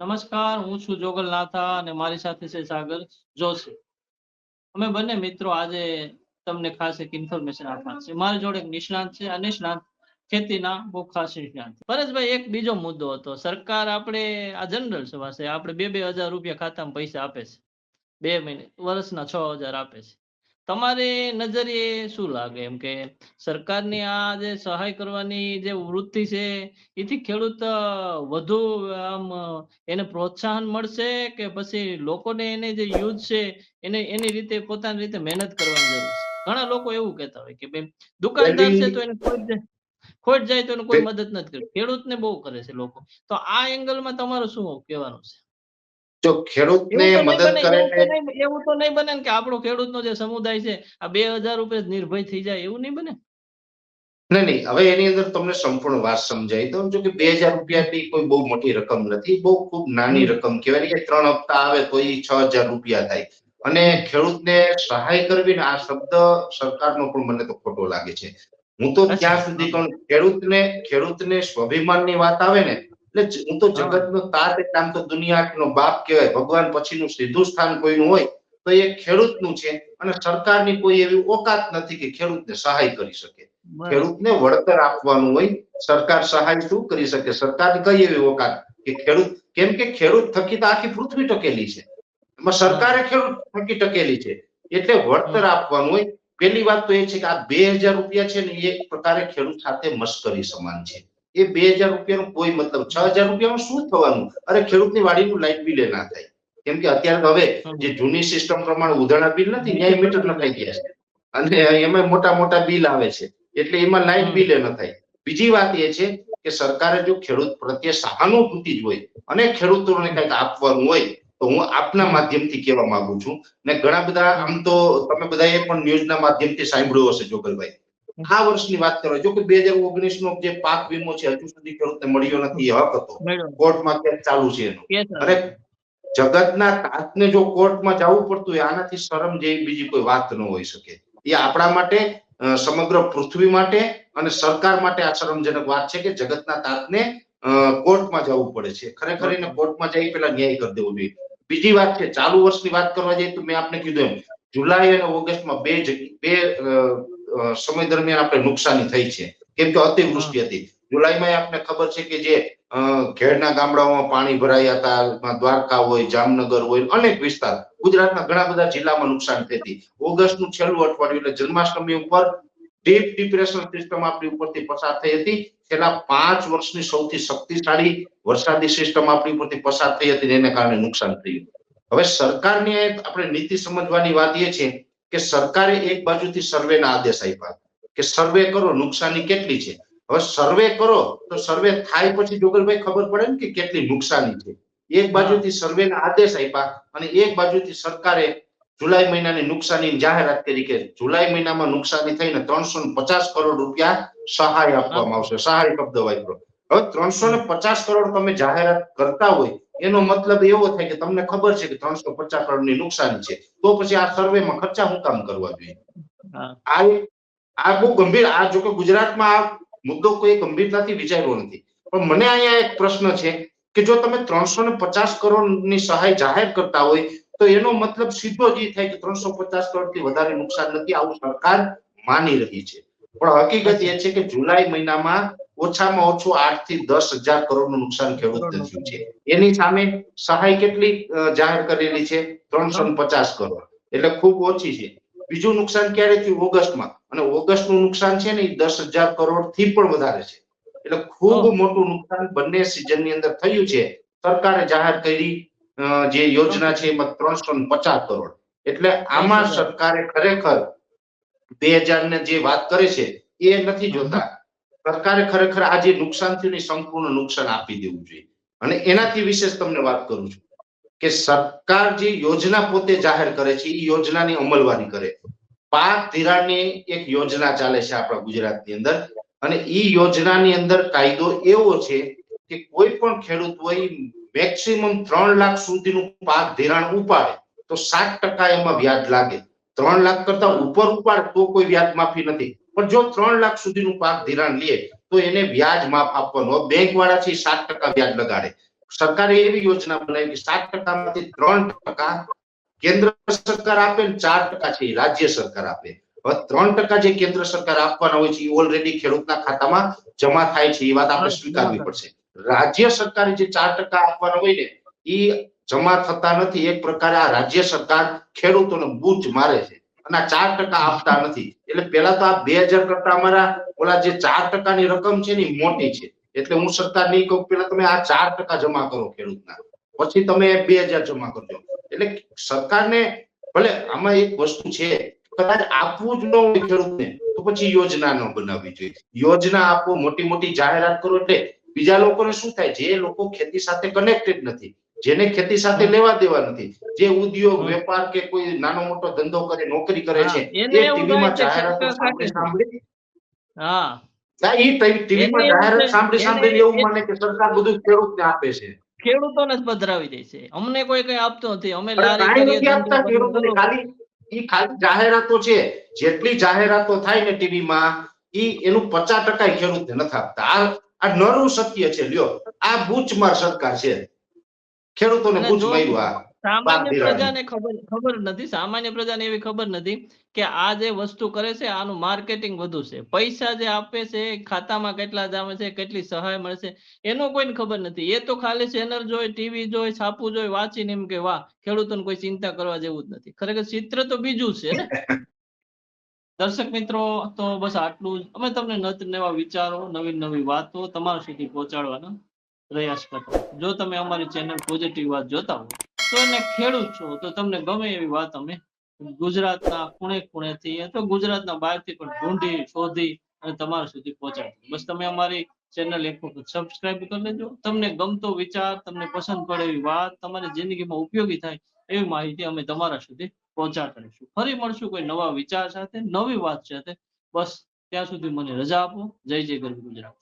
નમસ્કાર, હું છું જોગલ નાથા અને મારી સાથે છે સાગર જોશી. અમે બંને મિત્રો આજે તમને ખાસ એક ઇન્ફોર્મેશન આપવાના છે મારી જોડે એક નિષ્ણાંત છે. અને નિષ્ણાંત ખેતીના બહુ ખાસ નિષ્ણાંત. પરેશભાઈ, એક બીજો મુદ્દો હતો. સરકાર આપણે આ જનરલ સભા છે. આપણે બે બે હજાર રૂપિયા ખાતામાં પૈસા આપે છે. બે મહિને, વર્ષના છ હજાર આપે છે. તમારી નજરિયે શું લાગે? એમ કે સરકારની આ જે સહાય કરવાની જે વૃત્તિ છે એથી ખેડૂત વધુ આમ એને પ્રોત્સાહન મળશે કે પછી લોકોને એને જે યુઝ છે એને એની રીતે પોતાની રીતે મહેનત કરવાની જરૂર છે? ઘણા લોકો એવું કહેતા હોય કે બેન દુકાનદાર છે તો એને ખોટ જાય ખોટ જાય તો એને કોઈ મદદ નથી કરતી. ખેડૂતને બહુ કરે છે લોકો. તો આ એંગલમાં તમારું શું કહેવાનું છે? જો ખેડૂતને મદદ કરે એવું તો નહીં- બને કે આપણો ખેડૂતનો જે સમુદાય છે આ બે હજાર રૂપિયા નિર્ભય થઈ જાય એવું નહીં બને? નહીં નહીં હવે એની અંદર તમને સંપૂર્ણ વાત સમજાવી દઉં જો કે બે હજાર રૂપિયા એટલી કોઈ બહુ મોટી રકમ નથી બહુ ખૂબ નાની રકમ કહેવાય કે ત્રણ હપ્તા આવે તો એ છ હજાર રૂપિયા થાય. અને ખેડૂતને સહાય કરવી ને આ શબ્દ સરકારનો પણ મને તો ખોટો લાગે છે. હું તો. ત્યાં સુધી કહું ખેડૂતને ખેડૂતને સ્વાભિમાનની વાત આવે ને એટલે હું તો. જગતનો તાત એટલે આમ તો દુનિયાનો બાપ કહેવાય. ભગવાન પછીનું સીધું સ્થાન કોઈનું હોય તો એ ખેડૂતનું છે અને સરકારની કોઈ એવી ઓકાત નથી કે ખેડૂતને સહાય કરી શકે. ખેડૂતને વળતર આપવાનું હોય સરકાર સહાય શું કરી શકે? સરકારની કઈ એવી ઓકાત કે ખેડૂત કેમ કે ખેડૂત થકી તો આખી પૃથ્વી ટકેલી છે. એમાં સરકારે ખેડૂત થકી ટકેલી છે. એટલે વળતર આપવાનું હોય. પેલી વાત તો એ છે કે આ બે હજાર રૂપિયા છે ને એ એક પ્રકારે ખેડૂત સાથે મશ્કરી સમાન છે. એ બે હજાર રૂપિયાનો કોઈ મતલબ છ હજાર રૂપિયામાં શું થવાનું? અરે ખેડૂતની વાડીનું લાઇટ બિલ ના થાય. કેમ કે અત્યારે હવે જે જૂની સિસ્ટમ પ્રમાણે ઉધાણા બિલ નથી ન્યાય મીટર નખાઈ ગયા છે. અને એમાં મોટા મોટા બિલ આવે છે. એટલે એમાં લાઇટ. બિલ ન થાય. બીજી વાત એ છે કે સરકારે જો ખેડૂત પ્રત્યે સહાનુભૂતિ જ હોય અને ખેડૂતોને કંઈક આપવાનું હોય તો હું આપના માધ્યમથી કહેવા માંગુ છું. ને ઘણા બધા આમ તો તમે બધાએ પણ ન્યૂઝના માધ્યમથી સાંભળ્યું હશે જોગલભાઈ. આ વર્ષની વાત કરો. જો કે બે હજાર ઓગણીસ નો જે પાક વીમો છે હજુ સુધી ખેડૂતને મળ્યો નથી એ હક હતો. કોર્ટમાં કેસ ચાલુ છે એનો. અરે જગતના કાચને જો કોર્ટમાં જવું પડતું હોય આનાથી શરમ જેવી બીજી કોઈ વાત ન હોઈ શકે. એ આપણા માટે સમગ્ર પૃથ્વી માટે અને સરકાર માટે આ શરમજનક વાત છે કે જગતના તાતને કોર્ટમાં જવું પડે છે. ખરેખર એને કોર્ટમાં જઈ પેલા ન્યાય કરી દેવો જોઈએ. બીજી વાત છે ચાલુ વર્ષની વાત કરવા જઈએ તો મેં આપને કીધું એમ જુલાઈ અને ઓગસ્ટમાં બે જગ્યા બે સમય દરમિયાન આપણે નુકસાની થઈ છે. કેમ કે અતિવૃષ્ટિ હતી. જુલાઈમાં આપને ખબર છે કે જે અ, ગામડાઓમાં પાણી ભરાયા હતા દ્વારકા હોય જામનગર હોય અનેક વિસ્તાર. ગુજરાતના ઘણા બધા જિલ્લામાં નુકસાન થઈ હતી. ઓગસ્ટનું છેલ્લું અઠવાડિયું એટલે જન્માષ્ટમી ઉપર ડીપ ડિપ્રેશન સિસ્ટમ આપણી ઉપરથી પસાર થઈ હતી. છેલ્લા પાંચ વર્ષની સૌથી શક્તિશાળી વરસાદી સિસ્ટમ આપણી ઉપરથી પસાર થઈ હતી એને કારણે નુકસાન થયું. હવે સરકારની આપણે નીતિ સમજવાની વાત એ છે કે સરકારે એક બાજુથી સર્વેના આદેશ આપ્યા કે સર્વે કરો, નુકસાની કેટલી છે? હવે સર્વે કરો તો સર્વે થાય પછી જોગલભાઈ ખબર પડે ને કે કેટલી નુકસાની છે. એક બાજુથી સર્વેના આદેશ આપ્યા અને એક બાજુથી સરકારે જુલાઈ મહિનાની નુકસાની જાહેરાત કરી કે જુલાઈ મહિનામાં નુકસાની થઈને ત્રણસો પચાસ કરોડ રૂપિયા સહાય આપવામાં આવશે. સહાય શબ્દ વાપરો. હવે ત્રણસો ને પચાસ કરોડ તમે જાહેરાત કરતા હોય એનો મતલબ એવો થાય કે તમને ખબર છે કે ત્રણસો પચાસ કરોડની નુકસાની છે તો પછી આ સર્વેમાં ખર્ચા હું કામ કરવા જોઈએ? આ આ બહુ ગંભીર આ જો કે ગુજરાતમાં આ મુદ્દો કોઈ ગંભીરતાથી વિચાર્યો નથી. પણ મને અહીંયા એક પ્રશ્ન છે કે જો તમે ત્રણસો ને પચાસ કરોડની સહાય જાહેર કરતા હોય તો એનો મતલબ સીધો જ એ થાય કે ત્રણસો પચાસ કરોડથી વધારે નુકસાન નથી આવું સરકાર માની રહી છે. પણ હકીકત એ છે કે જુલાઈ મહિનામાં ઓછામાં ઓછું આઠથી દસ હજાર કરોડનું નુકસાન ખેડૂતને થયું છે. એની સામે સહાય કેટલી જાહેર કરેલી છે? ત્રણસો પચાસ કરોડ. એટલે ખૂબ ઓછી છે. બીજું નુકસાન ક્યારે થયું ઓગસ્ટમાં. અને ઓગસ્ટનું નુકસાન છે ને એ દસ હજાર કરોડથી પણ વધારે છે. એટલે ખૂબ મોટું નુકસાન બંને સિઝનની અંદર થયું છે. સરકારે જાહેર કરી જે યોજના છે એમાં ત્રણસો પચાસ કરોડ. એટલે આમાં સરકારે ખરેખર બે હજાર ને જે વાત કરે છે એ નથી જોતા. સરકારે ખરેખર આ જે નુકસાન થયું એ સંપૂર્ણ નુકસાન આપી દેવું જોઈએ. અને એનાથી વિશેષ તમને વાત કરું છું કે સરકાર જે યોજના પોતે જાહેર કરે છે એ યોજનાની અમલવારી કરે. પાક ધિરાણની એક યોજના ચાલે છે આપણા ગુજરાતની અંદર. અને એ યોજનાની અંદર કાયદો એવો છે કે કોઈ પણ ખેડૂત હોય મેક્સિમમ ત્રણ લાખ સુધીનું પાક ધિરાણ ઉપાડે તો સાત ટકા એમાં વ્યાજ લાગે. ત્રણ લાખ કરતા ઉપર ઉપાડે તો કોઈ વ્યાજ માફી નથી. પણ જો ત્રણ લાખ સુધીનું પાક ધિરાણ લે, તો એને વ્યાજ માફ આપવાનો. બેંક વાળા છે સાત ટકા વ્યાજ લગાડે. સરકારે એવી યોજના બનાવી કે સાત ટકામાંથી ત્રણ ટકા કેન્દ્ર સરકાર આપે ને ચાર ટકા છે રાજ્ય સરકાર આપે. હવે ત્રણ ટકા જે કેન્દ્ર સરકાર આપવાના હોય છે એ ઓલરેડી ખેડૂતના ખાતામાં જમા થાય છે, એ વાત આપણે સ્વીકારવી પડશે. રાજ્ય સરકારે જે ચાર ટકા આપવાના હોય ને, એ જમા થતા નથી. એક પ્રકારે આ રાજ્ય સરકાર ખેડૂતોને બૂચ મારે છે. અને આ ચાર ટકા આપતા નથી. એટલે પેલા તો આ બે હજાર કરતા અમારા ઓલા જે ચાર ટકાની રકમ છે ને મોટી છે. એટલે હું સરકાર નહીં કહું પેલા તમે આ ચાર ટકા જમા કરો ખેડૂતના. પછી તમે બે હજાર જમા કરજો. એટલે સરકારને ભલે આમાં એક વસ્તુ છે, કદાચ આપવું જ ન હોય ખેડૂતને, તો પછી યોજના ન બનાવવી જોઈએ. યોજના આપો મોટી મોટી જાહેરાત કરો એટલે બીજા લોકોને શું થાય? જે લોકો ખેતી સાથે કનેક્ટેડ નથી. જેને ખેતી સાથે લેવા દેવા નથી. જે ઉદ્યોગ વેપાર કે કોઈ નાનો મોટો ધંધો કરે નોકરી કરે છે એ ટીવીમાં જાહેરાતો સાંભળી સાંભળી. હા. ના, ટીવીમાં જાહેરાત છે- સાંભળી સાંભળીને એવું એ- કે સરકાર બધું ખેડૂતને આપે છે. ખેડૂતોને જ પધરાવી દે છે. અમને કોઈ કઈ આપતો નથી. અમે લારી કરીએ, આપતા ખેડૂતોને. ખાલી ઈ ખાલી જાહેરાતો છે. જેટલી જાહેરાતો થાય ને ટીવીમાં ઈ એનું પચાસ ટકા ખેડૂતને નથી આપતા. આ આ નરું સત્ય છે. લ્યો આ બૂચમાર સરકાર છે. ખેડૂતોને માર્યું આ સામાન્ય પ્રજાને ખબર ખબર નથી સામાન્ય પ્રજાને એવી ખબર નથી કે આ જે વસ્તુ કરે છે આનું માર્કેટિંગ વધુ છે. પૈસા જે આપે છે ખાતામાં કેટલા જામે છે કેટલી સહાય મળશે એનો કોઈને ખબર નથી. એ તો ખાલી ચેનલ જોઈ ટીવી જોઈ છાપું જોઈ વાંચીને એમ કે વાહ ખેડૂતોને કોઈ ચિંતા કરવા જેવું જ નથી. ખરેખર ચિત્ર તો બીજું છે. ને દર્શક મિત્રો તો બસ આટલું જ. અમે તમને નત નવા વિચારો નવી નવી વાતો તમારા સુધી પહોંચાડવાનો. પ્રયાસ કરતા જો તમે અમારી ચેનલ પોઝિટિવ વાત જોતા હો તો એને ખેડૂત છો, તો તમને ગમે એવી વાત અમે ગુજરાતના ખૂણે ખૂણેથી અથવા ગુજરાતના બહારથી પણ ઢૂંઢી, શોધી અને તમારા સુધી પહોંચાડી બસ તમે અમારી ચેનલ એક વખત સબસ્ક્રાઇબ કરી લેજો. તમને ગમતો વિચાર, તમને પસંદ પડે એવી વાત, તમારી જિંદગીમાં ઉપયોગી થાય એવી માહિતી અમે તમારા સુધી પહોંચાડીશું. ફરી મળશું કોઈ નવા વિચાર સાથે, નવી વાત સાથે. બસ ત્યાં સુધી મને રજા આપો. જય જય ગરવી ગુજરાત.